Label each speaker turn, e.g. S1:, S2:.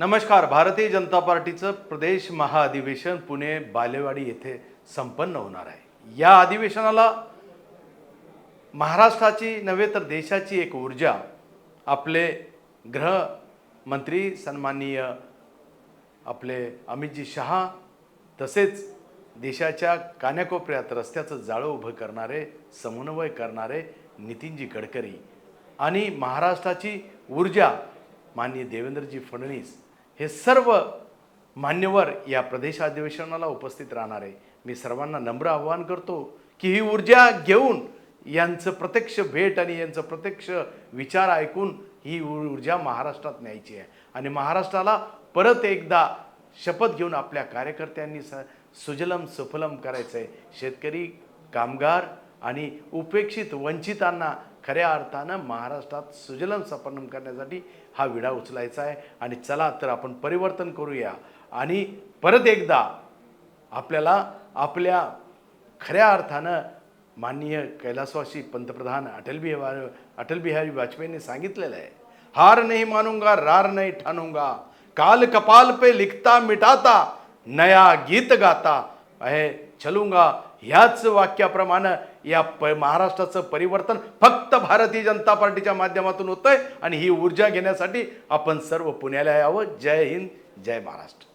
S1: नमस्कार भारतीय जनता पार्टीचं प्रदेश महाअधिवेशन पुणे बालेवाडी येथे संपन्न होणार आहे. या अधिवेशनाला महाराष्ट्राची नव्हे तर देशाची एक ऊर्जा आपले गृहमंत्री सन्माननीय आपले अमितजी शहा तसेच देशाच्या कान्याकोपऱ्यात रस्त्याचं जाळं उभं करणारे समन्वय करणारे नितीनजी गडकरी आणि महाराष्ट्राची ऊर्जा माननीय देवेंद्रजी फडणवीस हे सर्व मान्यवर या प्रदेश अधिवेशनाला उपस्थित राहणार. आहे मी सर्वांना नम्र आवाहन करतो की ही ऊर्जा घेऊन यांचं प्रत्यक्ष भेट आणि यांचं प्रत्यक्ष विचार ऐकून ही ऊर्जा महाराष्ट्रात न्यायची आहे. आणि महाराष्ट्राला परत एकदा शपथ घेऊन आपल्या कार्यकर्त्यांनी स सुजलम सुफलम करायचं आहे शेतकरी कामगार आणि उपेक्षित वंचितांना खऱ्या अर्थानं महाराष्ट्रात सुजलन सपन्नम करण्यासाठी हा विडा उचलायचा आहे. आणि चला तर आपण परिवर्तन करूया. आणि परत एकदा आपल्याला आपल्या खऱ्या अर्थानं माननीय कैलासवासी पंतप्रधान अटल बिहारी अटल बिहारी वाजपेयींनी सांगितलेलं आहे. हार नाही मानूंगा रार नाही ठानूंगा काल कपाल पे लिखता मिटाता नया गीत गाता आहे चलूंगा ह्याच वाक्याप्रमाणे या प महाराष्ट्राचं परिवर्तन फक्त भारतीय जनता पार्टीच्या माध्यमातून होतंय आणि ही ऊर्जा घेण्यासाठी आपण सर्व पुण्याला यावं. जय हिंद जय महाराष्ट्र.